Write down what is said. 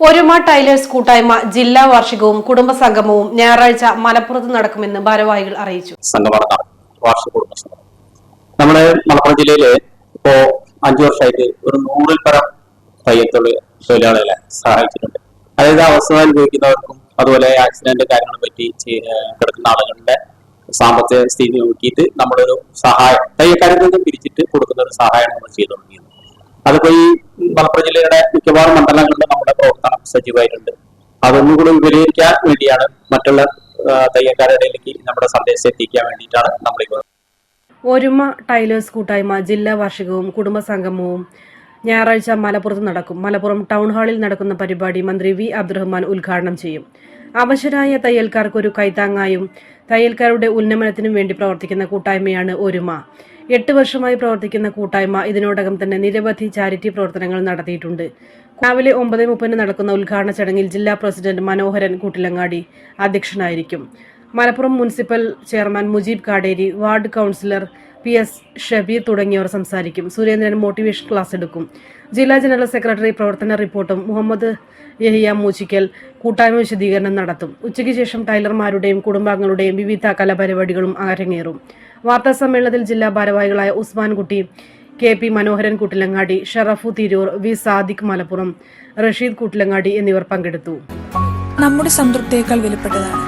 ഒരുമ ടൈലേഴ്സ് കൂട്ടായ്മ ജില്ലാ വാർഷികവും കുടുംബ സംഗമവും ഞായറാഴ്ച മലപ്പുറത്ത് നടക്കുമെന്ന് ഭാരവാഹികൾ അറിയിച്ചു. നമ്മുടെ മലപ്പുറം ജില്ലയിൽ ഇപ്പോ അഞ്ചു വർഷമായിട്ട് ഒരു നൂറിൽ പരം തയ്യത്തുള്ള തൊഴിലാളികളെ സഹായിച്ചിട്ടുണ്ട്. അതായത് അവസ്ഥ അനുഭവിക്കുന്നവർക്കും അതുപോലെ ആക്സിഡന്റ് കാര്യങ്ങളെ പറ്റി കിടക്കുന്ന ആളുകളുടെ സാമ്പത്തിക സ്ഥിതി നോക്കിയിട്ട് നമ്മളൊരു സഹായം തയ്യക്കാരിൽ നിന്ന് പിരിച്ചിട്ട് കൊടുക്കുന്ന ഒരു സഹായം നമ്മൾ ചെയ്തുകൊണ്ടിരിക്കുന്നത് അതിപ്പോ ഈ മലപ്പുറം ജില്ലയുടെ മിക്കവാറും മണ്ഡലങ്ങളിൽ നമ്മുടെ പ്രവർത്തനം സജീവമായിട്ടുണ്ട്. അതൊന്നും കൂടി വിപുലീകരിക്കാൻ വേണ്ടിയാണ് മറ്റുള്ള തയ്യൽക്കാരുടെ ഇടയിലേക്ക് നമ്മുടെ സന്ദേശം എത്തിക്കാൻ വേണ്ടിയിട്ടാണ് നമ്മൾ ഒരുമ ടൈലേഴ്സ് കൂട്ടായ്മ ജില്ലാ വാർഷികവും കുടുംബസംഗമവും ഞായറാഴ്ച മലപ്പുറത്ത് നടക്കും. മലപ്പുറം ടൗൺ ഹാളിൽ നടക്കുന്ന പരിപാടി മന്ത്രി വി അബ്ദുറഹ്മാൻ ഉദ്ഘാടനം ചെയ്യും. അവശരായ തയ്യൽക്കാർക്ക് ഒരു കൈത്താങ്ങായും തയ്യൽക്കാരുടെ ഉന്നമനത്തിനും വേണ്ടി പ്രവർത്തിക്കുന്ന കൂട്ടായ്മയാണ് ഒരുമ. എട്ട് വർഷമായി പ്രവർത്തിക്കുന്ന കൂട്ടായ്മ ഇതിനോടകം തന്നെ നിരവധി ചാരിറ്റി പ്രവർത്തനങ്ങൾ നടത്തിയിട്ടുണ്ട്. രാവിലെ ഒമ്പത് മുപ്പതിന് നടക്കുന്ന ഉദ്ഘാടന ചടങ്ങിൽ ജില്ലാ പ്രസിഡന്റ് മനോഹരൻ കൂട്ടിലങ്ങാടി അധ്യക്ഷനായിരിക്കും. Malappuram municipal chairman Mujeeb Kaderi ward councillor P S Shabeer തുടങ്ങിയവർ സംസാരിക്കും. സുരേന്ദ്രൻ മോട്ടിവേഷൻ ക്ലാസ് എടുക്കും. ജില്ലാ ജനറൽ സെക്രട്ടറി പ്രവർത്തന റിപ്പോർട്ടും മുഹമ്മദ് യഹിയ മൂച്ചിക്കൽ കൂട്ടായ്മ വിശദീകരണം നടത്തും. ഉച്ചയ്ക്ക് ശേഷം ടൈലർമാരുടെയും കുടുംബാംഗങ്ങളുടെയും വിവിധ കലാപരിപാടികളും അരങ്ങേറും. വാർത്താ സമ്മേളനത്തിൽ ജില്ലാ ഭാരവാഹികളായ Usman Kutty K P Manoharan Kuttilangadi Sharafu Tirur V Sadiq Malappuram Rasheed Kuttilangadi എന്നിവർ പങ്കെടുത്തു. നമ്മുടെ സംതൃപ്തിയേക്കാൾ വിലപ്പെട്ടതാണ്.